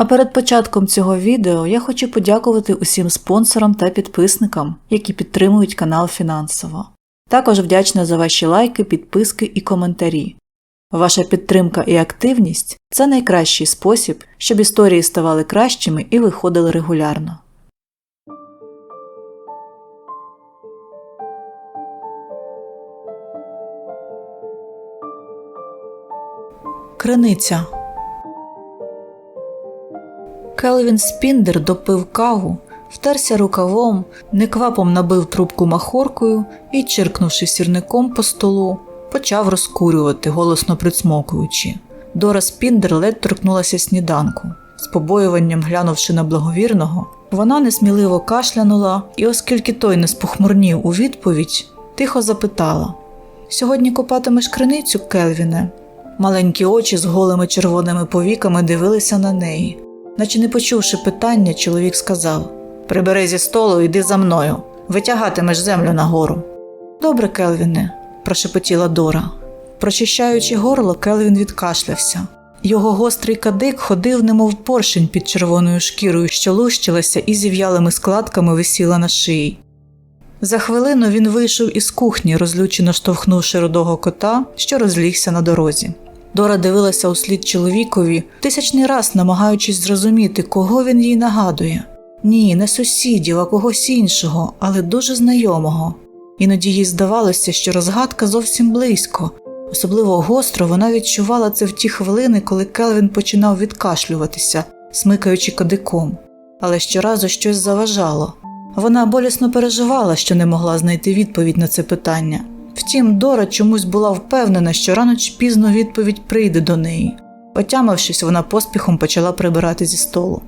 А перед початком цього відео я хочу подякувати усім спонсорам та підписникам, які підтримують канал фінансово. Також вдячна за ваші лайки, підписки і коментарі. Ваша підтримка і активність це найкращий спосіб, щоб історії ставали кращими і виходили регулярно. Криниця Келвін Спіндер допив каву, втерся рукавом, неквапом набив трубку махоркою і, чиркнувши сірником по столу, почав розкурювати, голосно присмокуючи. Дора Спіндер ледь торкнулася сніданку. З побоюванням глянувши на благовірного, вона несміливо кашлянула і, оскільки той не спохмурнів у відповідь, тихо запитала: Сьогодні купатимеш криницю, Келвіне? Маленькі очі з голими червоними повіками дивилися на неї. Наче не почувши питання, чоловік сказав: Прибери зі столу, йди за мною, витягатимеш землю нагору. Добре, Келвіне, прошепотіла Дора. Прочищаючи горло, Келвін відкашлявся. Його гострий кадик ходив, немов поршень під червоною шкірою, що лущилася і зів'ялими складками висіла на шиї. За хвилину він вийшов із кухні, розлючено штовхнувши рудого кота, що розлігся на дорозі. Дора дивилася у слід чоловікові, тисячний раз намагаючись зрозуміти, кого він їй нагадує. Ні, не сусідів, а когось іншого, але дуже знайомого. Іноді їй здавалося, що розгадка зовсім близько. Особливо гостро вона відчувала це в ті хвилини, коли Келвін починав відкашлюватися, смикаючи кадиком. Але щоразу щось заважало. Вона болісно переживала, що не могла знайти відповідь на це питання. Втім, Дора чомусь була впевнена, що рано чи пізно відповідь прийде до неї. Отямившись, вона поспіхом почала прибирати зі столу.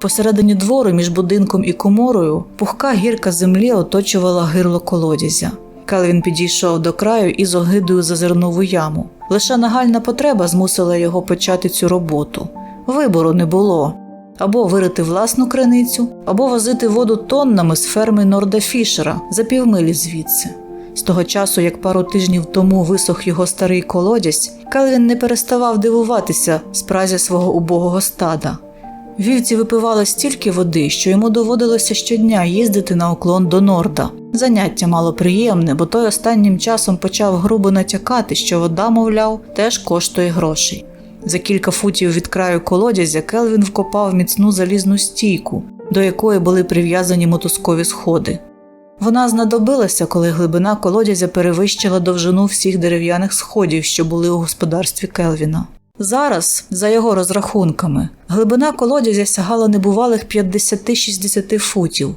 Посередині двору між будинком і коморою пухка гірка землі оточувала гирло колодязя. Келвін підійшов до краю і з огидою зазирнув у яму. Лише нагальна потреба змусила його почати цю роботу. Вибору не було або вирити власну криницю, або возити воду тоннами з ферми Норда Фішера за півмилі звідси. З того часу, як пару тижнів тому висох його старий колодязь, Келвін не переставав дивуватися спразі свого убогого стада. Вівці випивали стільки води, що йому доводилося щодня їздити на уклон до Норда. Заняття мало приємне, бо той останнім часом почав грубо натякати, що вода, мовляв, теж коштує грошей. За кілька футів від краю колодязя Келвін вкопав міцну залізну стійку, до якої були прив'язані мотузкові сходи. Вона знадобилася, коли глибина колодязя перевищила довжину всіх дерев'яних сходів, що були у господарстві Келвіна. Зараз, за його розрахунками, глибина колодязя сягала небувалих 50-60 футів.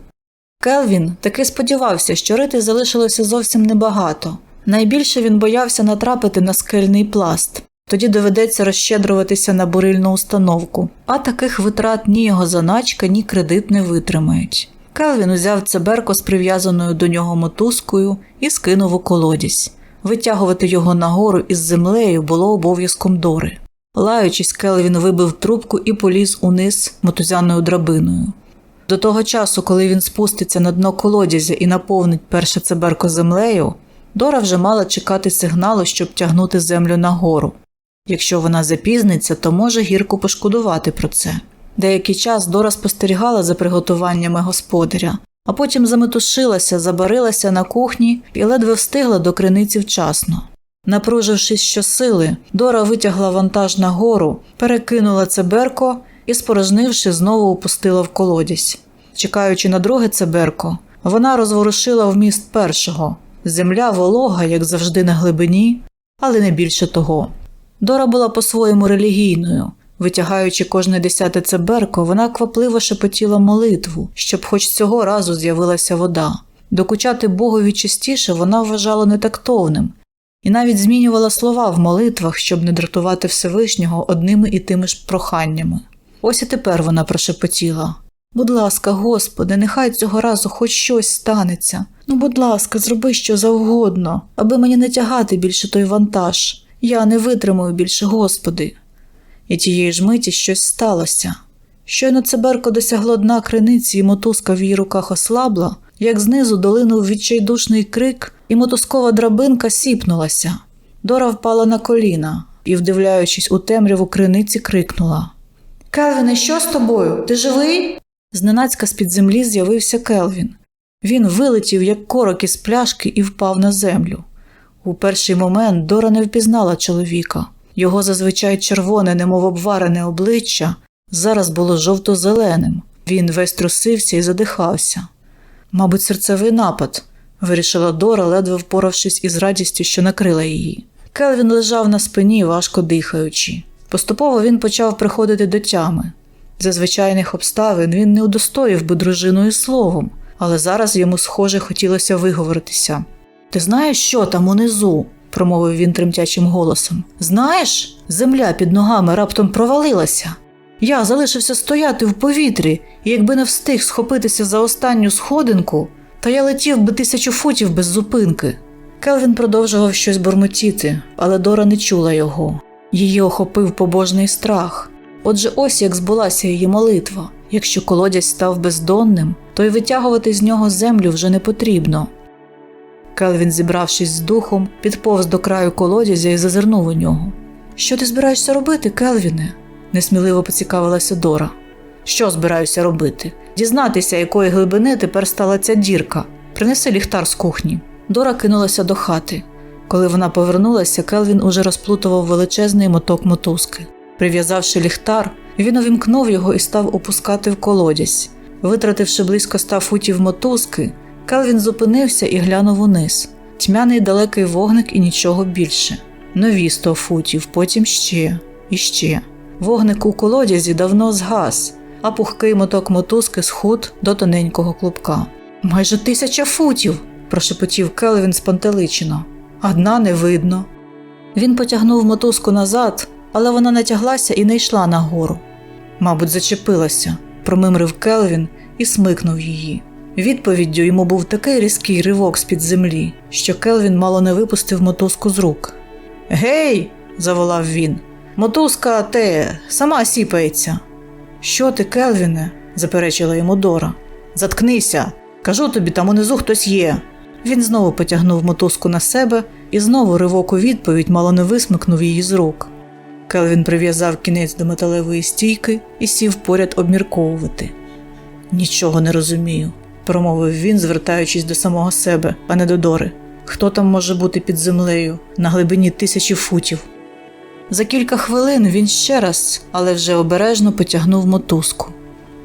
Келвін таки сподівався, що рити залишилося зовсім небагато. Найбільше він боявся натрапити на скельний пласт. Тоді доведеться розщедруватися на бурильну установку, а таких витрат ні його заначка, ні кредит не витримають. Келвін узяв цеберко з прив'язаною до нього мотузкою і скинув у колодязь. Витягувати його нагору із землею було обов'язком дори. Лаючись, Келвін вибив трубку і поліз униз мотузяною драбиною. До того часу, коли він спуститься на дно колодязя і наповнить перше цеберко землею, Дора вже мала чекати сигналу, щоб тягнути землю нагору. Якщо вона запізниться, то може гірко пошкодувати про це. Деякий час Дора спостерігала за приготуваннями господаря, а потім заметушилася, забарилася на кухні і ледве встигла до криниці вчасно. Напружившись щосили, Дора витягла вантаж нагору, перекинула цеберко і, спорожнивши, знову опустила в колодязь. Чекаючи на друге цеберко, вона розворушила вміст першого. Земля волога, як завжди, на глибині, але не більше того. Дора була по-своєму релігійною. Витягаючи кожне десяте цеберко, вона квапливо шепотіла молитву, щоб хоч цього разу з'явилася вода. Докучати Богові частіше вона вважала нетактовним і навіть змінювала слова в молитвах, щоб не дратувати Всевишнього одними і тими ж проханнями. Ось і тепер вона прошепотіла Будь ласка, Господи, нехай цього разу хоч щось станеться. Ну, будь ласка, зроби що завгодно, аби мені не тягати більше той вантаж. Я не витримую більше, Господи. І тієї ж миті щось сталося. Щойно цеберко досягло дна криниці, і мотузка в її руках ослабла, як знизу долинув відчайдушний крик, і мотузкова драбинка сіпнулася. Дора впала на коліна і, вдивляючись у темряву криниці, крикнула Келвіне, що з тобою? Ти живий? Зненацька з-під землі з'явився Келвін. Він вилетів, як корок із пляшки, і впав на землю. У перший момент Дора не впізнала чоловіка. Його зазвичай червоне, немов обварене обличчя, зараз було жовто-зеленим. Він весь трусився і задихався. Мабуть, серцевий напад, вирішила Дора, ледве впоравшись із радістю, що накрила її. Келвін лежав на спині, важко дихаючи. Поступово він почав приходити до тями. За звичайних обставин він не удостоїв би дружину і словом, але зараз йому, схоже, хотілося виговоритися. Ти знаєш, що там унизу? Промовив він тремтячим голосом. Знаєш, земля під ногами раптом провалилася. Я залишився стояти в повітрі, і якби не встиг схопитися за останню сходинку, то я летів би тисячу футів без зупинки. Келвін продовжував щось бурмотіти, але Дора не чула його. Її охопив побожний страх. Отже, ось як збулася її молитва. Якщо колодязь став бездонним, то й витягувати з нього землю вже не потрібно. Келвін, зібравшись з духом, підповз до краю колодязя і зазирнув у нього. Що ти збираєшся робити, Келвіне? несміливо поцікавилася Дора. Що збираюся робити? Дізнатися, якої глибини тепер стала ця дірка. Принеси ліхтар з кухні. Дора кинулася до хати. Коли вона повернулася, Келвін уже розплутував величезний моток мотузки. Прив'язавши ліхтар, він увімкнув його і став опускати в колодязь. Витративши близько ста футів мотузки, Келвін зупинився і глянув униз. Тьмяний далекий вогник і нічого більше. Нові сто футів, потім ще і ще. Вогник у колодязі давно згас, а пухкий моток мотузки схуд до тоненького клубка. Майже тисяча футів, прошепотів Келвін спантеличено. Одна не видно. Він потягнув мотузку назад, але вона натяглася і не йшла нагору. Мабуть, зачепилася, промимрив Келвін і смикнув її. Відповіддю йому був такий різкий ривок з-під землі, що Келвін мало не випустив мотузку з рук. Гей! заволав він. Мотузка те сама сіпається. Що ти, Келвіне? заперечила йому Дора. Заткнися. Кажу тобі, там унизу хтось є. Він знову потягнув мотузку на себе і знову ривок у відповідь мало не висмикнув її з рук. Келвін прив'язав кінець до металевої стійки і сів поряд обмірковувати. Нічого не розумію, промовив він, звертаючись до самого себе, а не до Хто там може бути під землею на глибині тисячі футів? За кілька хвилин він ще раз, але вже обережно потягнув мотузку.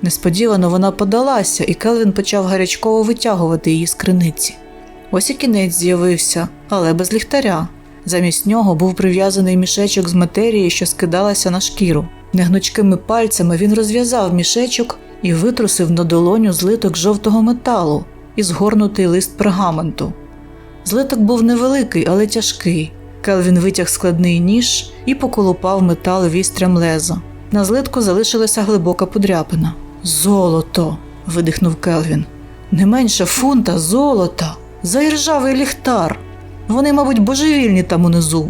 Несподівано вона подалася, і Келвін почав гарячково витягувати її з криниці. Ось і кінець з'явився, але без ліхтаря. Замість нього був прив'язаний мішечок з матерії, що скидалася на шкіру. Негнучкими пальцями він розв'язав мішечок і витрусив на долоню злиток жовтого металу і згорнутий лист пергаменту. Злиток був невеликий, але тяжкий. Келвін витяг складний ніж і поколупав метал вістрям леза. На злитку залишилася глибока подряпина. Золото. видихнув Келвін. Не менше фунта золота. Заіржавий ліхтар. Вони, мабуть, божевільні там унизу.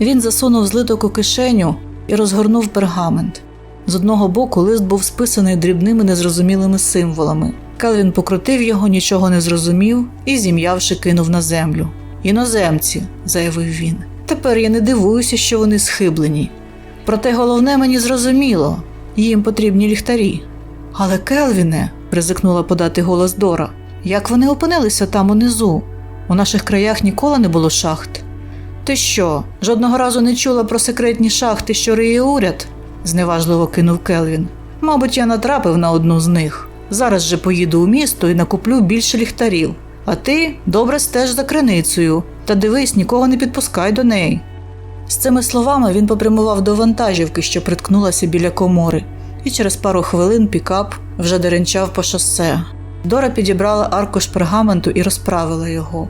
Він засунув злиток у кишеню і розгорнув пергамент. З одного боку лист був списаний дрібними незрозумілими символами. Келвін покрутив його, нічого не зрозумів і, зім'явши, кинув на землю. Іноземці, заявив він. Тепер я не дивуюся, що вони схиблені. Проте головне мені зрозуміло їм потрібні ліхтарі. Але Келвіне, ризикнула подати голос Дора, як вони опинилися там унизу? У наших краях ніколи не було шахт. Ти що, жодного разу не чула про секретні шахти, що риє уряд? зневажливо кинув Келвін. Мабуть, я натрапив на одну з них. Зараз же поїду у місто і накуплю більше ліхтарів. А ти добре стеж за криницею та дивись, нікого не підпускай до неї. З цими словами він попрямував до вантажівки, що приткнулася біля комори, і через пару хвилин пікап вже деренчав по шосе. Дора підібрала аркуш пергаменту і розправила його.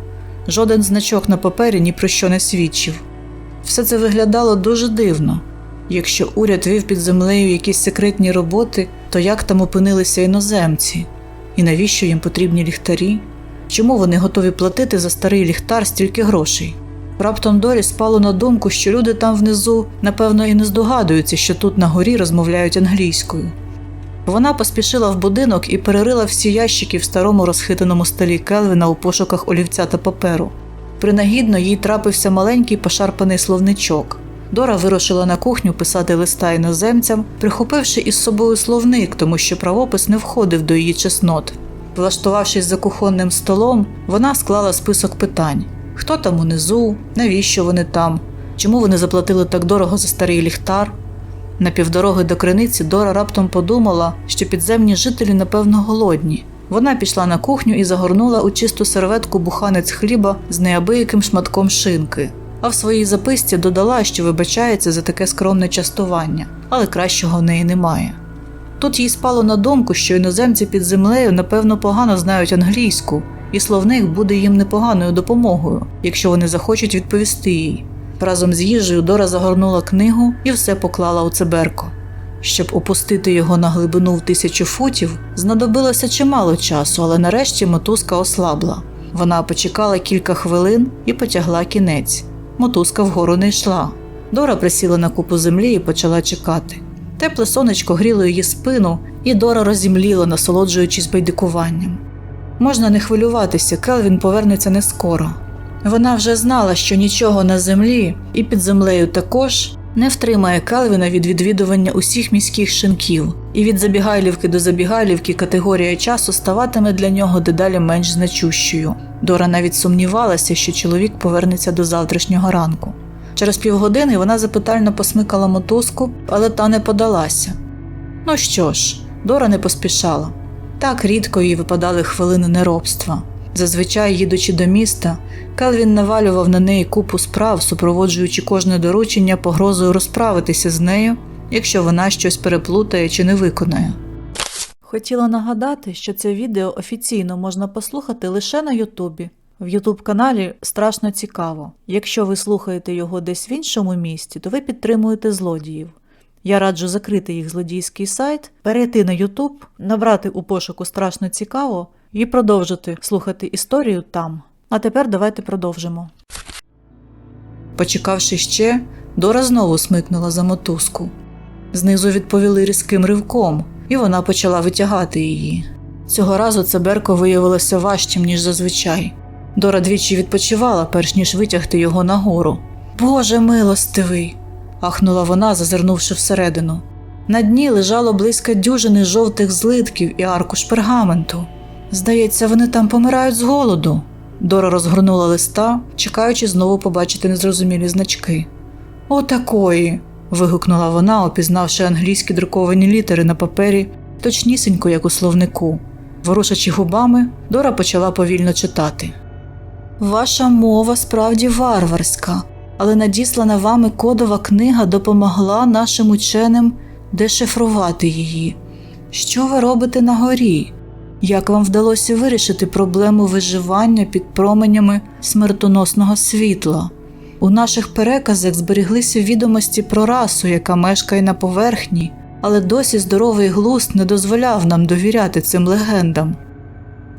Жоден значок на папері ні про що не свідчив. Все це виглядало дуже дивно. Якщо уряд вів під землею якісь секретні роботи, то як там опинилися іноземці? І навіщо їм потрібні ліхтарі? Чому вони готові платити за старий ліхтар стільки грошей? Раптом Дорі спало на думку, що люди там внизу, напевно, і не здогадуються, що тут на горі розмовляють англійською. Вона поспішила в будинок і перерила всі ящики в старому розхитаному столі Келвіна у пошуках олівця та паперу. Принагідно їй трапився маленький пошарпаний словничок. Дора вирушила на кухню писати листа іноземцям, прихопивши із собою словник, тому що правопис не входив до її чеснот. Влаштувавшись за кухонним столом, вона склала список питань: хто там унизу, навіщо вони там, чому вони заплатили так дорого за старий ліхтар. На півдороги до криниці Дора раптом подумала, що підземні жителі, напевно, голодні. Вона пішла на кухню і загорнула у чисту серветку буханець хліба з неабияким шматком шинки. А в своїй записці додала, що вибачається за таке скромне частування, але кращого в неї немає. Тут їй спало на думку, що іноземці під землею напевно погано знають англійську, і словник буде їм непоганою допомогою, якщо вони захочуть відповісти їй. Разом з їжею Дора загорнула книгу і все поклала у цеберко. Щоб опустити його на глибину в тисячу футів, знадобилося чимало часу, але нарешті мотузка ослабла. Вона почекала кілька хвилин і потягла кінець. Мотузка вгору не йшла. Дора присіла на купу землі і почала чекати. Тепле сонечко гріло її спину, і Дора розімліла, насолоджуючись байдикуванням. Можна не хвилюватися, Келвін повернеться не скоро. Вона вже знала, що нічого на землі і під землею також не втримає Келвіна від відвідування усіх міських шинків, і від забігайлівки до забігайлівки категорія часу ставатиме для нього дедалі менш значущою. Дора навіть сумнівалася, що чоловік повернеться до завтрашнього ранку. Через півгодини вона запитально посмикала мотузку, але та не подалася. Ну що ж, Дора не поспішала. Так рідко їй випадали хвилини неробства. Зазвичай, їдучи до міста, Келвін навалював на неї купу справ, супроводжуючи кожне доручення погрозою розправитися з нею, якщо вона щось переплутає чи не виконає. Хотіла нагадати, що це відео офіційно можна послухати лише на Ютубі. В Ютуб каналі страшно цікаво. Якщо ви слухаєте його десь в іншому місті, то ви підтримуєте злодіїв. Я раджу закрити їх злодійський сайт, перейти на Ютуб, набрати у пошуку страшно цікаво і продовжити слухати історію там. А тепер давайте продовжимо. Почекавши ще, Дора знову смикнула за мотузку. Знизу відповіли різким ривком, і вона почала витягати її. Цього разу цеберко виявилося важчим, ніж зазвичай. Дора двічі відпочивала, перш ніж витягти його нагору. Боже милостивий! ахнула вона, зазирнувши всередину. На дні лежало близько дюжини жовтих злитків і аркуш пергаменту. Здається, вони там помирають з голоду. Дора розгорнула листа, чекаючи знову побачити незрозумілі значки. Отакої. вигукнула вона, опізнавши англійські друковані літери на папері, точнісінько, як у словнику. Ворушачи губами, Дора почала повільно читати. Ваша мова справді варварська, але надіслана вами кодова книга допомогла нашим ученим дешифрувати її. Що ви робите на горі? Як вам вдалося вирішити проблему виживання під променями смертоносного світла? У наших переказах зберіглися відомості про расу, яка мешкає на поверхні, але досі здоровий глузд не дозволяв нам довіряти цим легендам.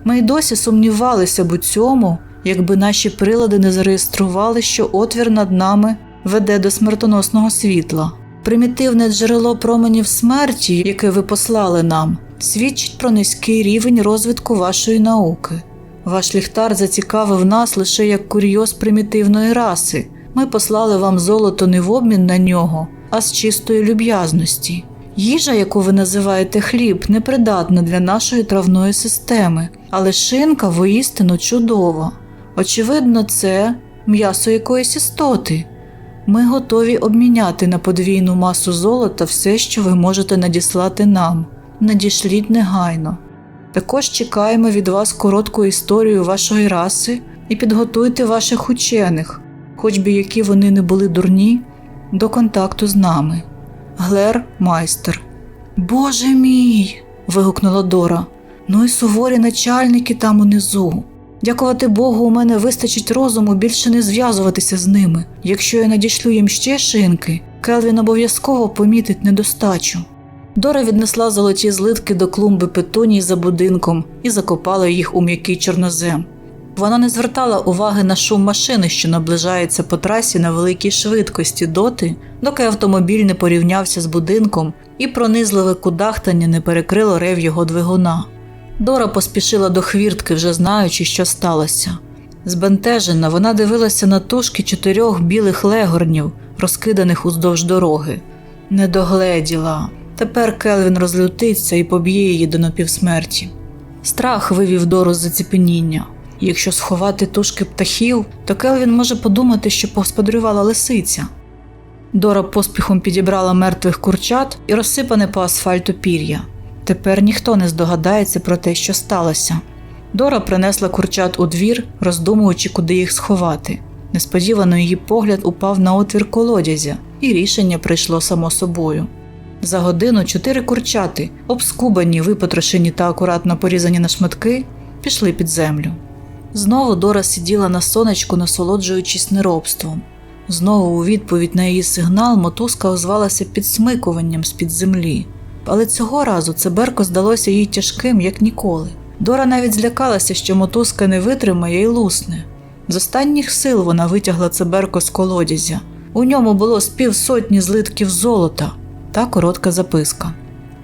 Ми й досі сумнівалися б у цьому, якби наші прилади не зареєстрували, що отвір над нами веде до смертоносного світла. Примітивне джерело променів смерті, яке ви послали нам, свідчить про низький рівень розвитку вашої науки. Ваш ліхтар зацікавив нас лише як курйоз примітивної раси. Ми послали вам золото не в обмін на нього, а з чистої люб'язності. Їжа, яку ви називаєте хліб, непридатна для нашої травної системи, але шинка воістину чудова. Очевидно, це м'ясо якоїсь істоти. Ми готові обміняти на подвійну масу золота все, що ви можете надіслати нам. Надішліть негайно. Також чекаємо від вас коротку історію вашої раси і підготуйте ваших учених, хоч би які вони не були дурні, до контакту з нами. Глер майстер. Боже мій. вигукнула Дора. Ну і суворі начальники там унизу. Дякувати Богу, у мене вистачить розуму більше не зв'язуватися з ними. Якщо я надішлю їм ще шинки, Келвін обов'язково помітить недостачу. Дора віднесла золоті злитки до клумби петуній за будинком і закопала їх у м'який чорнозем. Вона не звертала уваги на шум машини, що наближається по трасі на великій швидкості доти, доки автомобіль не порівнявся з будинком і пронизливе кудахтання не перекрило рев його двигуна. Дора поспішила до хвіртки, вже знаючи, що сталося. Збентежена, вона дивилася на тушки чотирьох білих легорнів, розкиданих уздовж дороги. Не догледіла. Тепер Келвін розлютиться і поб'є її до напівсмерті. Страх вивів Дору з заціпеніння. Якщо сховати тушки птахів, то Келвін може подумати, що посподарювала лисиця. Дора поспіхом підібрала мертвих курчат і розсипане по асфальту пір'я. Тепер ніхто не здогадається про те, що сталося. Дора принесла курчат у двір, роздумуючи, куди їх сховати. Несподівано її погляд упав на отвір колодязя, і рішення прийшло само собою. За годину чотири курчати, обскубані, випотрошені та акуратно порізані на шматки, пішли під землю. Знову Дора сиділа на сонечку, насолоджуючись неробством. Знову у відповідь на її сигнал мотузка озвалася підсмикуванням з-під землі. Але цього разу цеберко здалося їй тяжким, як ніколи. Дора навіть злякалася, що мотузка не витримає і лусне. З останніх сил вона витягла цеберко з колодязя. У ньому було з півсотні злитків золота та коротка записка.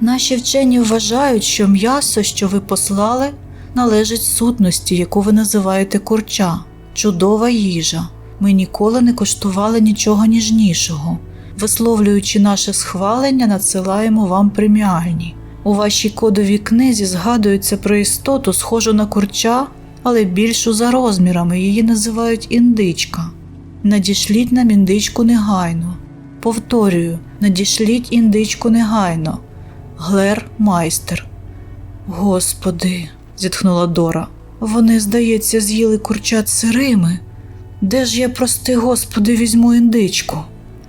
Наші вчені вважають, що м'ясо, що ви послали, належить сутності, яку ви називаєте курча, чудова їжа. Ми ніколи не коштували нічого ніжнішого. Висловлюючи наше схвалення, надсилаємо вам преміальні. У вашій кодовій книзі згадується про істоту, схожу на курча, але більшу за розмірами її називають індичка. Надішліть нам індичку негайно. Повторюю, надішліть індичку негайно. Глер майстер. Господи, зітхнула Дора. Вони, здається, з'їли курчат сирими. Де ж я, прости, господи, візьму індичку?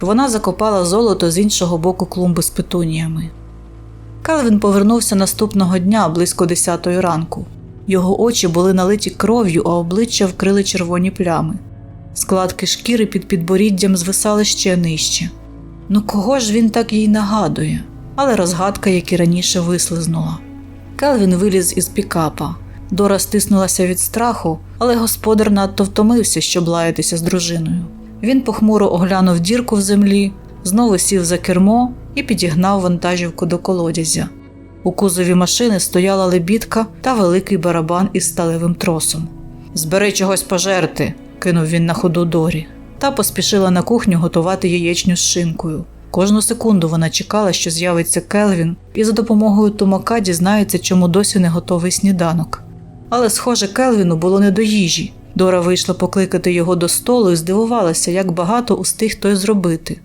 Вона закопала золото з іншого боку клумби з петуніями. Келвін повернувся наступного дня близько десятої ранку. Його очі були налиті кров'ю, а обличчя вкрили червоні плями. Складки шкіри під підборіддям звисали ще нижче. Ну кого ж він так їй нагадує? Але розгадка, як і раніше, вислизнула. Келвін виліз із пікапа. Дора стиснулася від страху, але господар надто втомився, щоб лаятися з дружиною. Він похмуро оглянув дірку в землі, знову сів за кермо і підігнав вантажівку до колодязя. У кузові машини стояла лебідка та великий барабан із сталевим тросом. Збери чогось пожерти, кинув він на ходу Дорі, та поспішила на кухню готувати яєчню з шинкою. Кожну секунду вона чекала, що з'явиться Келвін, і за допомогою тумака дізнається, чому досі не готовий сніданок. Але, схоже, Келвіну було не до їжі. Дора вийшла покликати його до столу і здивувалася, як багато устиг той зробити.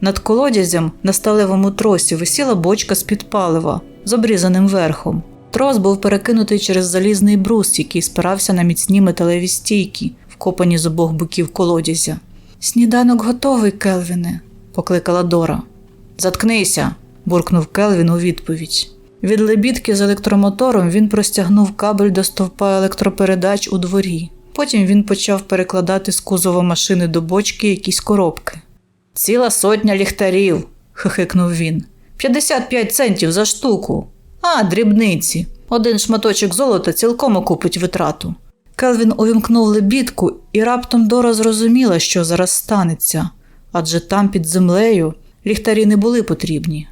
Над колодязям на сталевому тросі висіла бочка з-під палива з обрізаним верхом. Трос був перекинутий через залізний брус, який спирався на міцні металеві стійки, вкопані з обох боків колодязя. Сніданок готовий, Келвіне, покликала Дора. Заткнися, буркнув Келвін у відповідь. Від лебідки з електромотором він простягнув кабель до стовпа електропередач у дворі. Потім він почав перекладати з кузова машини до бочки якісь коробки. Ціла сотня ліхтарів, хихикнув він. 55 центів за штуку. А, дрібниці. Один шматочок золота цілком окупить витрату. Келвін увімкнув лебідку і раптом Дора зрозуміла, що зараз станеться, адже там під землею ліхтарі не були потрібні.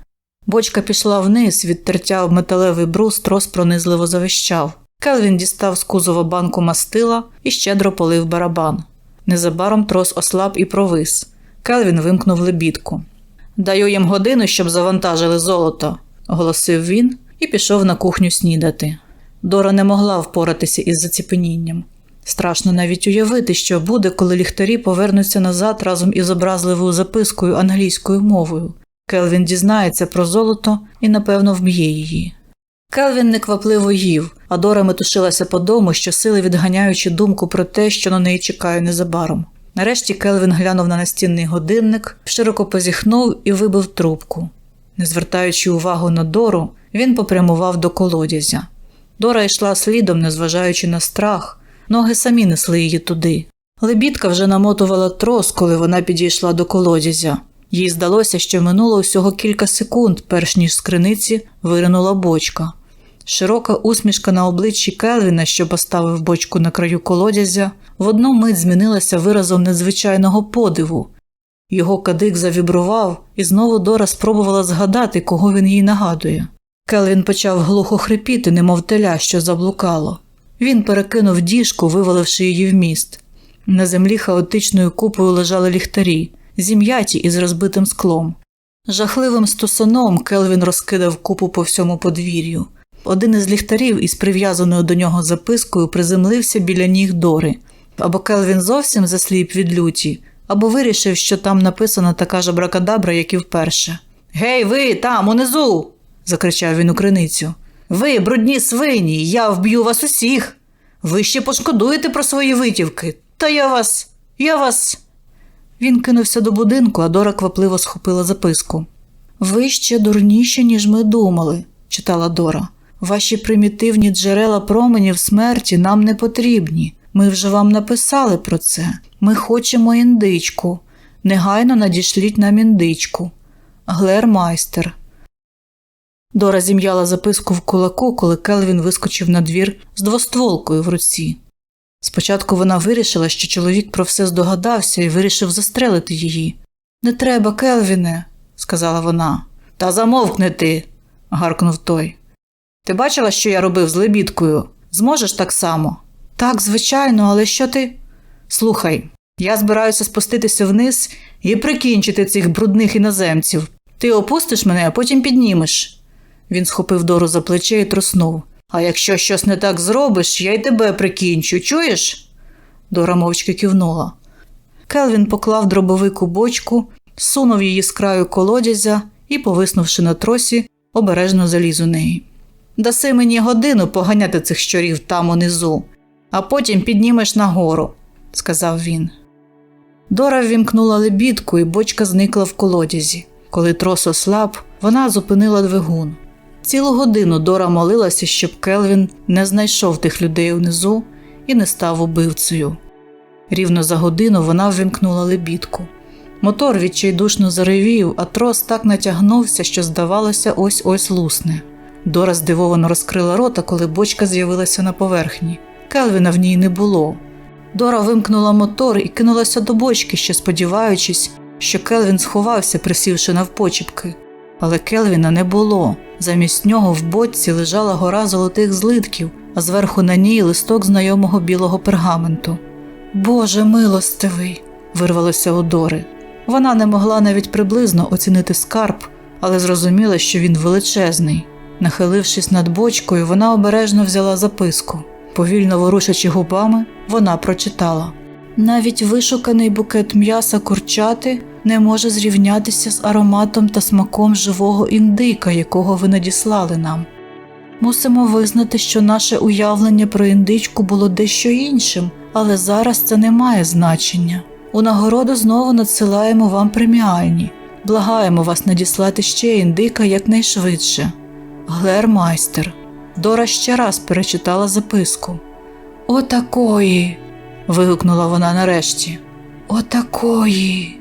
Бочка пішла вниз, від тертя в металевий брус трос пронизливо завищав. Келвін дістав з кузова банку мастила і щедро полив барабан. Незабаром трос ослаб і провис. Келвін вимкнув лебідку. Даю їм годину, щоб завантажили золото, оголосив він і пішов на кухню снідати. Дора не могла впоратися із заціпенінням. Страшно навіть уявити, що буде, коли ліхтарі повернуться назад разом із образливою запискою англійською мовою. Келвін дізнається про золото і, напевно, вм'є її. Келвін неквапливо їв, а Дора метушилася по дому, щосили відганяючи думку про те, що на неї чекає незабаром. Нарешті Келвін глянув на настінний годинник, широко позіхнув і вибив трубку. Не звертаючи увагу на Дору, він попрямував до колодязя. Дора йшла слідом, незважаючи на страх, ноги самі несли її туди. Лебідка вже намотувала трос, коли вона підійшла до колодязя. Їй здалося, що минуло всього кілька секунд, перш ніж з криниці виринула бочка. Широка усмішка на обличчі Келвіна, що поставив бочку на краю колодязя, в одну мить змінилася виразом незвичайного подиву. Його кадик завібрував, і знову Дора спробувала згадати, кого він їй нагадує. Келвін почав глухо хрипіти, немов теля, що заблукало. Він перекинув діжку, виваливши її в міст. На землі хаотичною купою лежали ліхтарі, зім'яті із розбитим склом. Жахливим стусаном Келвін розкидав купу по всьому подвір'ю. Один із ліхтарів із прив'язаною до нього запискою приземлився біля ніг Дори. Або Келвін зовсім засліп від люті, або вирішив, що там написана така ж абракадабра, як і вперше. Гей, ви там, унизу. Закричав він у криницю. Ви, брудні свині, я вб'ю вас усіх. Ви ще пошкодуєте про свої витівки. Та я вас, я вас. Він кинувся до будинку, а Дора квапливо схопила записку. Ви ще дурніші, ніж ми думали, читала Дора. Ваші примітивні джерела променів смерті нам не потрібні. Ми вже вам написали про це. Ми хочемо індичку. Негайно надішліть нам індичку. Глер майстер. Дора зім'яла записку в кулаку, коли Келвін вискочив на двір з двостволкою в руці. Спочатку вона вирішила, що чоловік про все здогадався і вирішив застрелити її. Не треба, Келвіне, сказала вона. Та замовкни ти, гаркнув той. Ти бачила, що я робив з лебідкою? Зможеш так само? Так, звичайно, але що ти. Слухай, я збираюся спуститися вниз і прикінчити цих брудних іноземців. Ти опустиш мене, а потім піднімеш. Він схопив Дору за плече і труснув. А якщо щось не так зробиш, я й тебе прикінчу, чуєш? Дора мовчки кивнула. Келвін поклав дробовик у бочку, сунув її з краю колодязя і, повиснувши на тросі, обережно заліз у неї. Даси мені годину поганяти цих щурів там унизу, а потім піднімеш нагору, сказав він. Дора ввімкнула лебідку, і бочка зникла в колодязі. Коли трос ослаб, вона зупинила двигун. Цілу годину Дора молилася, щоб Келвін не знайшов тих людей унизу і не став убивцею. Рівно за годину вона ввімкнула лебідку. Мотор відчайдушно заревів, а трос так натягнувся, що, здавалося, ось ось лусне. Дора здивовано розкрила рота, коли бочка з'явилася на поверхні. Келвіна в ній не було. Дора вимкнула мотор і кинулася до бочки, ще сподіваючись, що Келвін сховався, присівши навпочіпки. Але Келвіна не було. Замість нього в бочці лежала гора золотих злитків, а зверху на ній листок знайомого білого пергаменту. Боже милостивий! вирвалося у Дори. Вона не могла навіть приблизно оцінити скарб, але зрозуміла, що він величезний. Нахилившись над бочкою, вона обережно взяла записку. Повільно ворушачи губами, вона прочитала навіть вишуканий букет м'яса курчати не може зрівнятися з ароматом та смаком живого індика, якого ви надіслали нам. Мусимо визнати, що наше уявлення про індичку було дещо іншим, але зараз це не має значення. У нагороду знову надсилаємо вам преміальні. Благаємо вас надіслати ще індика якнайшвидше. Глермайстер. Дора ще раз перечитала записку. Отакої. вигукнула вона нарешті. Отакої.